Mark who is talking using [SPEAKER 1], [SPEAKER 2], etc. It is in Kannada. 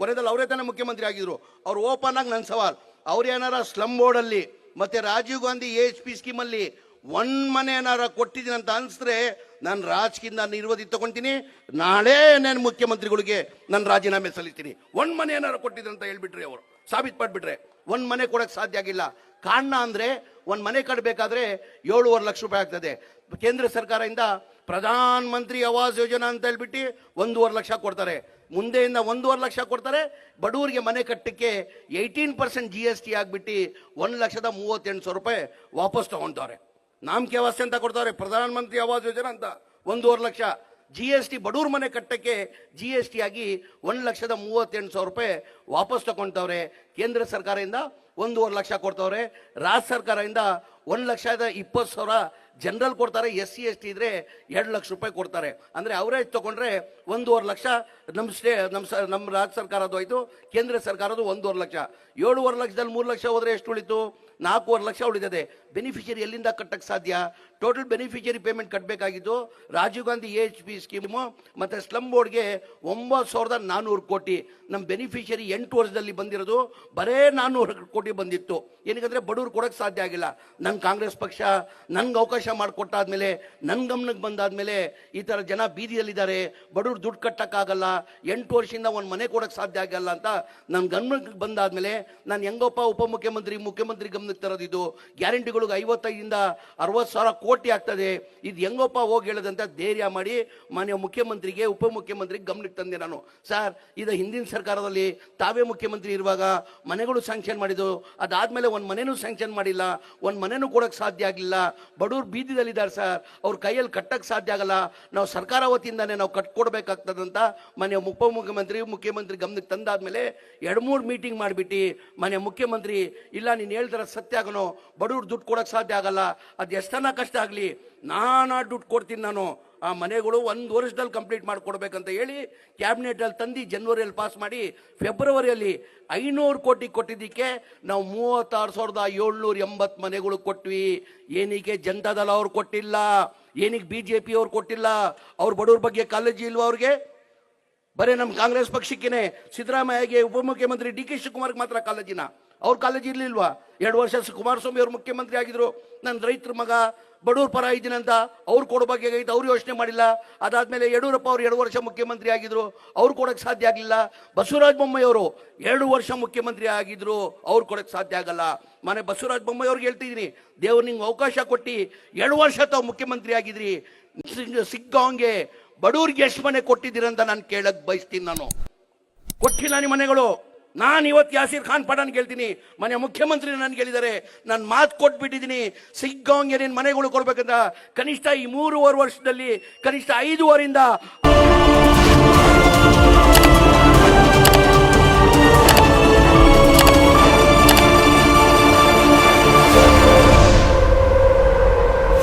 [SPEAKER 1] ಕೊನೆದಲ್ಲಿ ಅವರೇ ತಾನೇ ಮುಖ್ಯಮಂತ್ರಿ ಆಗಿದ್ರು. ಅವ್ರು ಓಪನ್ ಆಗಿ ನನ್ನ ಸವಾಲ್. ಅವ್ರು ಏನಾರ ಸ್ಲಮ್ ಬೋರ್ಡಲ್ಲಿ ಮತ್ತೆ Rajiv Gandhi A H P ಸ್ಕೀಮಲ್ಲಿ one ಮನೆ ಏನಾರ ಕೊಟ್ಟಿದ್ದೀನಿ ಅಂತ ಅನ್ಸಿದ್ರೆ ನಾನು ರಾಜಕೀಯ ನಿರ್ವಧಿ ತಗೊಂತೀನಿ. ನಾಳೆ ನಾನು ಮುಖ್ಯಮಂತ್ರಿಗಳಿಗೆ ನಾನು ರಾಜೀನಾಮೆ ಸಲ್ಲಿಸ್ತೀನಿ. ಒನ್ ಮನೆ ಏನಾರ ಕೊಟ್ಟಿದ್ರು ಅಂತ ಹೇಳ್ಬಿಟ್ರಿ ಅವರು. ಸಾಬೀತು ಮಾಡಿಬಿಟ್ರೆ. ಒಂದು ಮನೆ ಕೊಡಕ್ ಸಾಧ್ಯ ಆಗಿಲ್ಲ. ಕಾರಣ ಅಂದರೆ ಒಂದು ಮನೆ ಕಟ್ಟಬೇಕಾದ್ರೆ ಏಳುವರೆ ಲಕ್ಷ ರೂಪಾಯಿ ಆಗ್ತದೆ. ಕೇಂದ್ರ ಸರ್ಕಾರದಿಂದ ಪ್ರಧಾನ ಮಂತ್ರಿ ಆವಾಸ್ ಯೋಜನಾ ಅಂತ ಹೇಳ್ಬಿಟ್ಟು ಒಂದೂವರೆ ಲಕ್ಷ ಕೊಡ್ತಾರೆ. ಮುಂದೆಯಿಂದ ಒಂದೂವರೆ ಲಕ್ಷ ಕೊಡ್ತಾರೆ. ಬಡವರಿಗೆ ಮನೆ ಕಟ್ಟಕ್ಕೆ eighteen percent G S T ಆಗಿಬಿಟ್ಟು ಒಂದು ಲಕ್ಷದ ಮೂವತ್ತೆಂಟು ಸಾವಿರ ರೂಪಾಯಿ ವಾಪಸ್ ತಗೊಂತಾರೆ ನಾಮಕೆ ವ್ಯವಸ್ಥೆ ಅಂತ ಕೊಡ್ತಾರೆ ಪ್ರಧಾನ ಮಂತ್ರಿ ಆವಾಸ್ ಯೋಜನಾ ಅಂತ ಒಂದೂವರೆ ಲಕ್ಷ. ಜಿ ಎಸ್ ಟಿ ಬಡವ್ರ ಮನೆ ಕಟ್ಟಕ್ಕೆ ಜಿ ಎಸ್ ಟಿ ಆಗಿ ಒಂದು ಲಕ್ಷದ ಮೂವತ್ತೆಂಟು ಸಾವಿರ ರೂಪಾಯಿ ವಾಪಸ್ ತಗೊಳ್ತವ್ರೆ ಕೇಂದ್ರ ಸರ್ಕಾರದಿಂದ ಒಂದೂವರೆ ಲಕ್ಷ ಕೊಡ್ತವ್ರೆ. ರಾಜ್ಯ ಸರ್ಕಾರದಿಂದ ಒಂದು ಲಕ್ಷದ ಇಪ್ಪತ್ತು ಸಾವಿರ ಜನರಲ್ ಕೊಡ್ತಾರೆ ಎಸ್ ಸಿ ಎಸ್ ಟಿ ಇದ್ರೆ ಎರಡು ಲಕ್ಷ ರೂಪಾಯಿ ಕೊಡ್ತಾರೆ. ಅಂದರೆ ಅವರೇಜ್ ತೊಗೊಂಡ್ರೆ ಒಂದೂವರೆ ಲಕ್ಷ ನಮ್ಮ ಸ್ಟೇ ನಮ್ಮ ಸ ನಮ್ಮ ರಾಜ್ಯ ಸರ್ಕಾರದ್ದು ಆಯಿತು ಕೇಂದ್ರ ಸರ್ಕಾರದ್ದು ಒಂದೂವರೆ ಲಕ್ಷ. ಏಳುವರೆ ಲಕ್ಷದಲ್ಲಿ ಮೂರು ಲಕ್ಷ ಹೋದರೆ ಎಷ್ಟು ಉಳಿತು? ನಾಲ್ಕೂವರೆ ಲಕ್ಷ ಉಳಿದಿದೆ. ಬೆನಿಫಿಷರಿ ಎಲ್ಲಿಂದ ಕಟ್ಟಕ್ಕೆ ಸಾಧ್ಯ? Total beneficiary payment ಕಟ್ಟಬೇಕಾಗಿದ್ದು Rajiv Gandhi A H P scheme ಮತ್ತು ಸ್ಲಮ್ ಬೋರ್ಡ್ಗೆ ಒಂಬತ್ತು ಸಾವಿರದ ನಾನ್ನೂರು ಕೋಟಿ. ನಮ್ಮ ಬೆನಿಫಿಷರಿ ಎಂಟು ವರ್ಷದಲ್ಲಿ ಬಂದಿರೋದು, ಬರೇ ನಾನ್ನೂರು ಕೋಟಿ ಬಂದಿತ್ತು. ಏನಕ್ಕಂದರೆ ಬಡವ್ರು ಕೊಡೋಕ್ಕೆ ಸಾಧ್ಯ ಆಗಿಲ್ಲ. ನನ್ನ ಕಾಂಗ್ರೆಸ್ ಪಕ್ಷ ನನಗೆ ಅವಕಾಶ ಮಾಡಿಕೊಟ್ಟಾದ್ಮೇಲೆ ನನ್ನ ಗಮನಕ್ಕೆ ಬಂದಾದಮೇಲೆ ಈ ಥರ ಜನ ಬೀದಿಯಲ್ಲಿದ್ದಾರೆ. ಬಡವ್ರು ದುಡ್ಡು ಕಟ್ಟಕ್ಕಾಗಲ್ಲ. ಎಂಟು ವರ್ಷದಿಂದ ಒಂದು ಮನೆ ಕೊಡೋಕ್ಕೆ ಸಾಧ್ಯ ಆಗಲ್ಲ ಅಂತ ನನ್ನ ಗಮನಕ್ಕೆ ಬಂದಾದಮೇಲೆ ನಾನು ಹೆಂಗಪ್ಪ ಉಪಮುಖ್ಯಮಂತ್ರಿ, ಮುಖ್ಯಮಂತ್ರಿ ಗಮನಕ್ಕೆ ತರೋದು ಇದು ಗ್ಯಾರಂಟಿಗಳಿಗೆ ಐವತ್ತೈದಿಂದ ಅರವತ್ತು ಸಾವಿರ ಕೋಟಿ ಆಗ್ತದೆ. ಇದು ಹೆಂಗಪ್ಪ ಹೋಗಿ ಹೇಳದಂತ ಧೈರ್ಯ ಮಾಡಿ ಮಾನ್ಯ ಮುಖ್ಯಮಂತ್ರಿಗೆ, ಉಪಮುಖ್ಯಮಂತ್ರಿಗೆ ಗಮನಕ್ಕೆ ತಂದೆ ನಾನು. ಸರ್, ಇದು ಹಿಂದಿನ ಸರ್ಕಾರದಲ್ಲಿ ತಾವೇ ಮುಖ್ಯಮಂತ್ರಿ ಇರುವಾಗ ಮನೆಗಳು ಸ್ಯಾಂಕ್ಷನ್ ಮಾಡಿದ್ದು. ಅದಾದ್ಮೇಲೆ ಒಂದು ಮನೆನೂ ಸ್ಯಾಂಕ್ಷನ್ ಮಾಡಿಲ್ಲ. ಒಂದು ಮನೆನೂ ಕೊಡೋಕ್ಕೆ ಸಾಧ್ಯ ಆಗಲಿಲ್ಲ. ಬಡವ್ರು ಬೀದಿದಲ್ಲಿದ್ದಾರೆ ಸರ್. ಅವ್ರ ಕೈಯಲ್ಲಿ ಕಟ್ಟಕ್ಕೆ ಸಾಧ್ಯ ಆಗಲ್ಲ. ನಾವು ಸರ್ಕಾರ ವತಿಯಿಂದಾನೇ ನಾವು ಕಟ್ಕೊಡ್ಬೇಕಾಗ್ತದಂತ ಮನೆ ಉಪಮುಖ್ಯಮಂತ್ರಿ, ಮುಖ್ಯಮಂತ್ರಿ ಗಮನಕ್ಕೆ ತಂದಾದ್ಮೇಲೆ ಎರಡು ಮೂರು ಮೀಟಿಂಗ್ ಮಾಡಿಬಿಟ್ಟು ಮನೆ ಮುಖ್ಯಮಂತ್ರಿ, ಇಲ್ಲ ನೀನು ಹೇಳ್ತಾರ ಸತ್ಯ ಆಗನೋ? ಬಡವ್ರು ದುಡ್ಡು ಕೊಡೋಕೆ ಸಾಧ್ಯ ಆಗಲ್ಲ. ಅದು ಎಷ್ಟನ್ನ ಕಷ್ಟ ಆಗಲಿ. ನಾನಾ ದುಡ್ಡು ಕೊಡ್ತೀನಿ ನಾನು. ಆ ಮನೆಗಳು ಒಂದು ವರ್ಷದಲ್ಲಿ ಕಂಪ್ಲೀಟ್ ಮಾಡಿಕೊಡ್ಬೇಕಂತ ಹೇಳಿ ಕ್ಯಾಬಿನೆಟಲ್ಲಿ ತಂದು ಜನವರಿಯಲ್ಲಿ ಪಾಸ್ ಮಾಡಿ ಫೆಬ್ರವರಿಯಲ್ಲಿ ಐನೂರು ಕೋಟಿ ಕೊಟ್ಟಿದ್ದಕ್ಕೆ ನಾವು ಮೂವತ್ತಾರು ಸಾವಿರದ ಏಳ್ನೂರ ಎಂಬತ್ತು ಮನೆಗಳು ಕೊಟ್ವಿ. ಏನಕ್ಕೆ ಜನತಾದಳ ಅವ್ರು ಕೊಟ್ಟಿಲ್ಲ. ಏನಕ್ಕೆ ಬಿ ಜೆ ಪಿ ಅವ್ರು ಕೊಟ್ಟಿಲ್ಲ. ಅವ್ರ ಬಡವ್ರ ಬಗ್ಗೆ ಕಾಳಜಿ ಇಲ್ವಾ ಅವ್ರಿಗೆ? ಬರೀ ನಮ್ಮ ಕಾಂಗ್ರೆಸ್ ಪಕ್ಷಕ್ಕೇನೆ ಸಿದ್ದರಾಮಯ್ಯಗೆ ಉಪಮುಖ್ಯಮಂತ್ರಿ ಡಿ ಕೆ ಶಿವಕುಮಾರ್ಗೆ ಮಾತ್ರ ಕಾಳಜಿನ? ಅವ್ರ ಕಾಲೇಜ್ ಇರ್ಲಿಲ್ವಾ? ಎರಡು ವರ್ಷ ಕುಮಾರಸ್ವಾಮಿ ಅವರು ಮುಖ್ಯಮಂತ್ರಿ ಆಗಿದ್ರು. ನನ್ನ ರೈತರ ಮಗ ಬಡವ್ರ ಪರ ಇದ್ದೀನಿ ಅಂತ ಅವ್ರು ಕೊಡೋ ಬಗ್ಗೆ ಆಗೈತೆ, ಅವ್ರು ಯೋಚನೆ ಮಾಡಿಲ್ಲ. ಅದಾದ್ಮೇಲೆ ಯಡಿಯೂರಪ್ಪ ಅವರು ಎರಡು ವರ್ಷ ಮುಖ್ಯಮಂತ್ರಿ ಆಗಿದ್ರು, ಅವ್ರು ಕೊಡೋಕೆ ಸಾಧ್ಯ ಆಗಲಿಲ್ಲ. ಬಸವರಾಜ ಬೊಮ್ಮಾಯಿ ಅವರು ಎರಡು ವರ್ಷ ಮುಖ್ಯಮಂತ್ರಿ ಆಗಿದ್ರು, ಅವ್ರು ಕೊಡೋಕ್ಕೆ ಸಾಧ್ಯ ಆಗಲ್ಲ. ಮನೆ ಬಸವರಾಜ ಬೊಮ್ಮಾಯಿ ಅವ್ರಿಗೆ ಹೇಳ್ತಿದ್ದೀನಿ, ದೇವ್ರು ನಿಂಗೆ ಅವಕಾಶ ಕೊಟ್ಟು ಎರಡು ವರ್ಷ ತಾವು ಮುಖ್ಯಮಂತ್ರಿ ಆಗಿದ್ರಿ. ಸಿಕ್ಕಂಗೆ ಬಡವ್ರಿಗೆ ಎಷ್ಟು ಮನೆ ಕೊಟ್ಟಿದ್ದೀರಂತ ನಾನು ಕೇಳಕ್ಕೆ ಬಯಸ್ತೀನಿ ನಾನು. ಕೊಟ್ಟಿಲ್ಲ ನಿಮ್ಮ ಮನೆಗಳು. ನಾನು ಇವತ್ತು ಯಾಸೀರ್ ಖಾನ್ ಪಠಾನ್ ಕೇಳ್ತೀನಿ ಮನೆ ಮುಖ್ಯಮಂತ್ರಿ ನನ್ಗೆ ಹೇಳಿದ್ದಾರೆ ನಾನು ಮಾತು ಕೊಟ್ಬಿಟ್ಟಿದ್ದೀನಿ. ಸಿಗ್ಗಾಂಗೆ ನಿನ್ನ ಮನೆಗಳು ಕೊಡ್ಬೇಕಂತ ಕನಿಷ್ಠ ಈ ಮೂರುವರೆ ವರ್ಷದಲ್ಲಿ ಕನಿಷ್ಠ ಐದೂವರಿಂದ